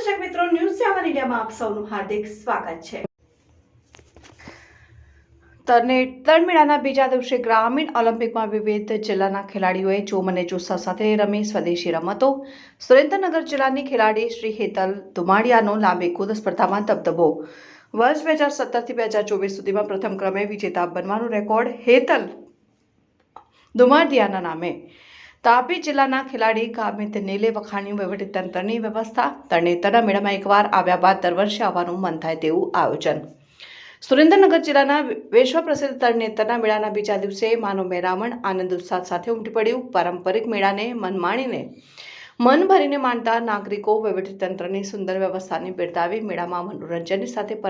One ઇન્ડિયામાં આપ સૌનું હાર્દિક સ્વાગત છે. તરમેળાના બીજા દિવસે ગ્રામીણ ઓલિમ્પિકમાં વિવિધ જિલ્લાના ખેલાડીઓએ જોમ અને જુસ્સા સાથે રમી સ્વદેશી રમતો. સુરેન્દ્રનગર જિલ્લાની ખેલાડી શ્રી હેતલ ધુમાડિયાનો લાંબી કૂદ સ્પર્ધામાં દબદબો વર્ષ બે હજાર સત્તરથી બે હજાર ચોવીસ સુધીમાં પ્રથમ ક્રમે વિજેતા બનવાનો રેકોર્ડ હેતલ ધુમાડિયાના નામે. તાપી જિલ્લાના ખેલાડી કામિત નીલે વખાણ્યું વહીવટીતંત્રની વ્યવસ્થા. તરણેતરના મેળામાં એકવાર આવ્યા બાદ દર વર્ષે આવવાનું મન થાય તેવું આયોજન. સુરેન્દ્રનગર જિલ્લાના વિશ્વ પ્રસિદ્ધ તરણેતરના મેળાના બીજા દિવસે માનવ મેરામણ આનંદ ઉત્સાહ સાથે ઉમટી પડ્યું. પારંપરિક મેળાને મન માણીને મન ભરીને માણતા નાગરિકો વહીવટીતંત્રની સુંદર વ્યવસ્થાને બિરદાવી મેળામાં મનોરંજનની સાથે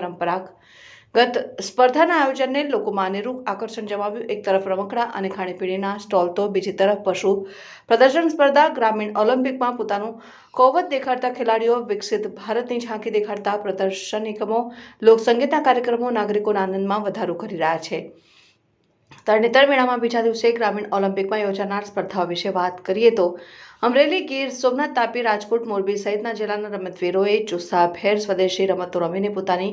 પરંપરાગત સ્પર્ધાના આયોજનને લોકોમાં અનેરૂપ આકર્ષણ જમાવ્યું. એક તરફ રમકડા અને ખાણીપીણીના સ્ટોલ તો બીજી તરફ પશુ પ્રદર્શન સ્પર્ધા ગ્રામીણ ઓલિમ્પિકમાં પોતાનું કોવત દેખાડતા ખેલાડીઓ વિકસિત ભારતની ઝાંખી દેખાડતા પ્રદર્શન એકમો, લોકસંગીતના કાર્યક્રમો નાગરિકોના આનંદમાં વધારો કરી રહ્યા છે. તરણેતર મેળામાં બીજા દિવસે ગ્રામીણ ઓલિમ્પિકમાં યોજાનાર સ્પર્ધાઓ વિશે વાત કરીએ તો અમરેલી ગીર સોમનાથ તાપી રાજકોટ મોરબી સહિતના જિલ્લાના રમતવીરોએ જુસ્સાભેર સ્વદેશી રમતો રમીને પોતાની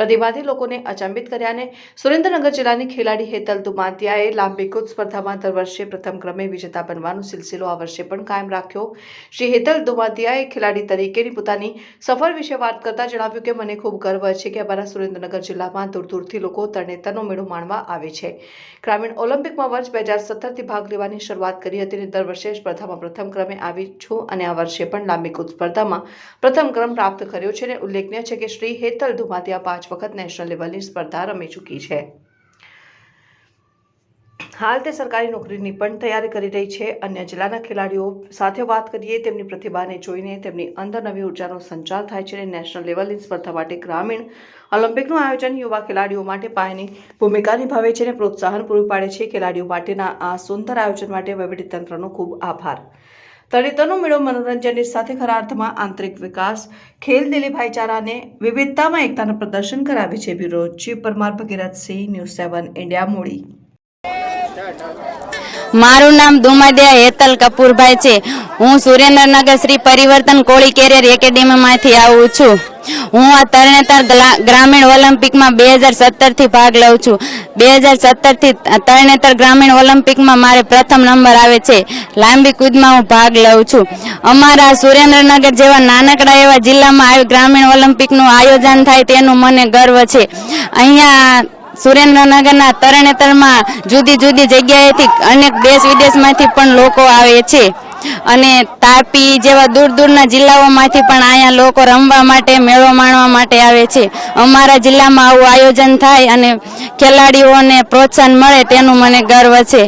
પ્રતિભાથી લોકોને અચંબિત કર્યા અને સુરેન્દ્રનગર જિલ્લાની ખેલાડી હેતલ તુમાતિયાએ લાંબી કૂદ સ્પર્ધામાં દર વર્ષે પ્રથમ ક્રમે વિજેતા બનવાનો સિલસિલો આ વર્ષે પણ કાયમ રાખ્યો. શ્રી હેતલ દુમાતિયાએ ખેલાડી તરીકેની પોતાની સફર વિશે વાત કરતા જણાવ્યું કે, મને ખૂબ ગર્વ છે કે અમારા સુરેન્દ્રનગર જિલ્લામાં દૂર દૂરથી લોકો તરણેતરનો મેળો માણવા આવે છે. ગ્રામીણ ઓલિમ્પિકમાં વર્ષ બે હજાર સત્તરથી ભાગ લેવાની શરૂઆત કરી હતી અને દર વર્ષે સ્પર્ધામાં પ્રથમ ક્રમે આવી છો અને આ વર્ષે પણ લાંબી કૂદ સ્પર્ધામાં પ્રથમ ક્રમ પ્રાપ્ત કર્યો છે અને ઉલ્લેખનીય છે કે શ્રી હેતલ ધુમાતિયા પાંચ વખત નેશનલ લેવલની સ્પર્ધા રમી ચૂકી છે. હાલ તે સરકારી નોકરીની પણ તૈયારી કરી રહી છે અન્ય જિલ્લાના ખેલાડીઓ સાથે વાત કરીએ તેમની પ્રતિભાને જોઈને તેમની અંદર નવી ઉર્જાનો સંચાર થાય છે અને નેશનલ લેવલની સ્પર્ધા માટે ગ્રામીણ ઓલિમ્પિકનું આયોજન યુવા ખેલાડીઓ માટે પાયાની ભૂમિકા નિભાવે છે અને પ્રોત્સાહન પૂરું પાડે છે. ખેલાડીઓ માટેના આ સુંદર આયોજન માટે વહીવટીતંત્રનો ખૂબ આભાર. તળેતરનો મેળો મનોરંજનની સાથે ખરા અર્થમાં આંતરિક વિકાસ. ખેલદિલી ભાઈચારાને વિવિધતામાં એકતાનું પ્રદર્શન કરાવે છે bureau. Chief Parmar Bhagirathsinh, news seven, India, મૂડી. મારું નામ દુમાદિયા હેતલ કપૂરભાઈ છે. હું સુરેન્દ્રનગર શ્રી પરિવર્તન કોળી કેરિયર એકેડેમીમાંથી આવું છું. હું આ તરણેતર ગ્રામીણ ઓલિમ્પિકમાં બે હજાર સત્તરથી ભાગ લઉં છું. બે હજાર સત્તરથી તરણેતર ગ્રામીણ ઓલિમ્પિકમાં મારે પ્રથમ નંબર આવે છે. લાંબી કૂદમાં હું ભાગ લઉં છું. અમારા સુરેન્દ્રનગર જેવા નાનકડા એવા જિલ્લામાં આવી ગ્રામીણ ઓલિમ્પિકનું આયોજન થાય તેનું મને ગર્વ છે. અહીંયા સુરેન્દ્રનગરના તરણેતરમાં જુદી જુદી જગ્યાએથી અનેક દેશ વિદેશમાંથી પણ લોકો આવે છે. અને તાપી જેવા દૂર દૂરના જિલ્લાઓમાંથી પણ અહીંયા લોકો રમવા માટે, મેળો માણવા માટે આવે છે. અમારા જિલ્લામાં આવું આયોજન થાય અને ખેલાડીઓને પ્રોત્સાહન મળે તેનું મને ગર્વ છે.